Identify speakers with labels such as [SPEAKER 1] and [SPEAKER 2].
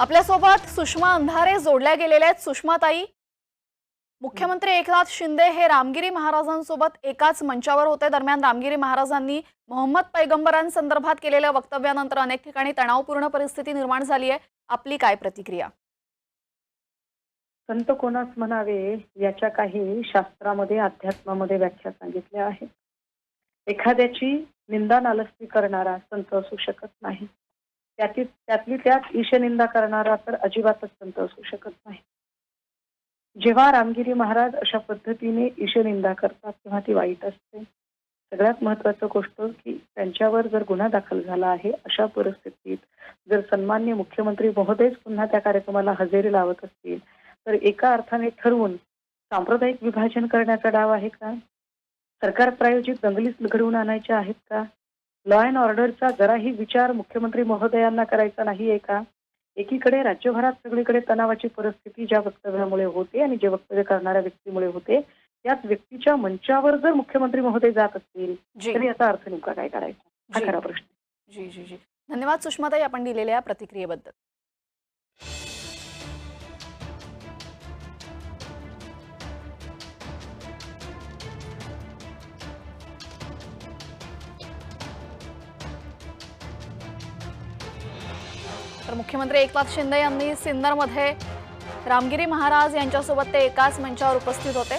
[SPEAKER 1] आपल्यासोबत सुषमा अंधारे जोडल्या गेलेल्या आहेत. सुषमाताई मुख्यमंत्री एकनाथ शिंदे हे रामगिरी महाराजांसोबत एकाच मंचावर होते. दरम्यान रामगिरी महाराजांनी मोहम्मद पैगंबरांसंदर्भात केलेल्या वक्तव्यानंतर अनेक ठिकाणी तणावपूर्ण परिस्थिती निर्माण झाली आहे. आपली काय प्रतिक्रिया?
[SPEAKER 2] संत कोणास म्हणावे याच्या काही शास्त्रामध्ये अध्यात्मामध्ये व्याख्या सांगितल्या आहेत. एखाद्याची निंदा नालस्ती करणारा संत असू शकत नाही. त्यातील त्यातली त्यात ईशनिंदा करणारा तर अजिबातच संत असू शकत नाही. जेव्हा रामगिरी महाराज अशा पद्धतीने ईशनिंदा करतात तेव्हा ती वाईट असते. सगळ्यात महत्वाचं गोष्ट की त्यांच्यावर जर गुन्हा दाखल झाला आहे अशा परिस्थितीत जर सन्मान्य मुख्यमंत्री महोदयच पुन्हा त्या कार्यक्रमाला हजेरी लावत असतील तर एका अर्थाने ठरवून सांप्रदायिक विभाजन करण्याचा डाव आहे का? सरकार प्रायोजित दंगलीच घडवून आणायच्या आहेत का? लॉ अँड ऑर्डरचा जराही विचार मुख्यमंत्री महोदयांना करायचा नाही आहे का? एकीकडे राज्यभरात सगळीकडे तणावाची परिस्थिती ज्या वक्तव्यामुळे होते आणि जे वक्तव्य करणाऱ्या व्यक्तीमुळे होते त्याच व्यक्तीच्या मंचावर जर मुख्यमंत्री महोदय जात असतील तर याचा अर्थ नेमका काय करायचा? हा. खरा प्रश्न.
[SPEAKER 1] जी जी जी. धन्यवाद सुषमाताई आपण दिलेल्या प्रतिक्रियेबद्दल. तर मुख्यमंत्री एकनाथ शिंदे यांनी सिन्नरमध्ये रामगिरी महाराज यांच्यासोबत ते एकाच मंचावर उपस्थित होते.